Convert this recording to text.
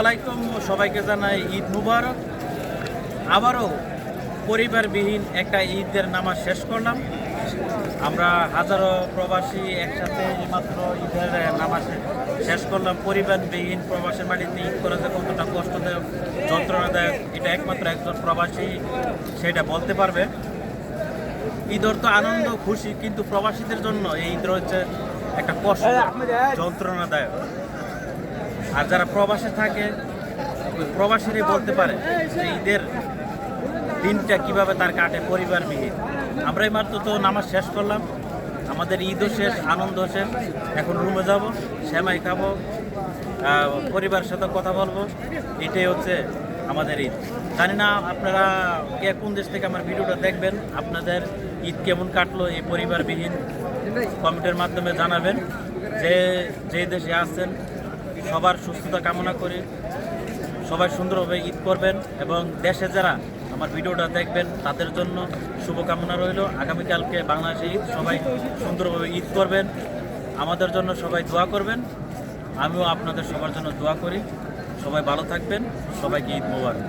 আলাইকুম, সবাইকে জানাই ঈদ মুবারক। আবারও পরিবারবিহীন একটা ঈদের নামাজ শেষ করলাম। আমরা হাজারো প্রবাসী একসাথে মাত্র ঈদের নামাজ শেষ করলাম। পরিবারবিহীন প্রবাসের মাটিতে ঈদ করা যে কতটা কষ্টদায়ক, যন্ত্রণাদায়ক, এটা একমাত্র একজন প্রবাসী সেটা বলতে পারবে। ঈদর তো আনন্দ, খুশি, কিন্তু প্রবাসীদের জন্য এই ঈদ হচ্ছে একটা কষ্ট, যন্ত্রণাদায়ক। আর যারা প্রবাসে থাকে ওই প্রবাসীরাই বলতে পারে যে ঈদের দিনটা কীভাবে তার কাটে, পরিবারবিহীন। আমরাই মাত্র তো নামাজ শেষ করলাম। আমাদের ঈদও শেষ আনন্দ শেষ। এখন রুমে যাব শ্যামাই খাব পরিবারের সাথে কথা বলব। এটাই হচ্ছে আমাদের ঈদ। জানি না আপনারা কে কোন দেশ থেকে আমার ভিডিওটা দেখবেন, আপনাদের ঈদ কেমন কাটলো এই পরিবারবিহীন কমেন্টের মাধ্যমে জানাবেন। যে যে দেশে আছেন সবার সুস্থতা কামনা করি। সবাই সুন্দরভাবে ঈদ করবেন এবং দেশে যারা আমার ভিডিওটা দেখবেন, তাদের জন্য শুভকামনা রইল। আগামীকালকে বাংলাদেশে ঈদ, সবাই সুন্দরভাবে ঈদ করবেন। আমাদের জন্য সবাই দোয়া করবেন। আমিও আপনাদের সবার জন্য দোয়া করি। সবাই ভালো থাকবেন। সবাইকে ঈদ মোবারক।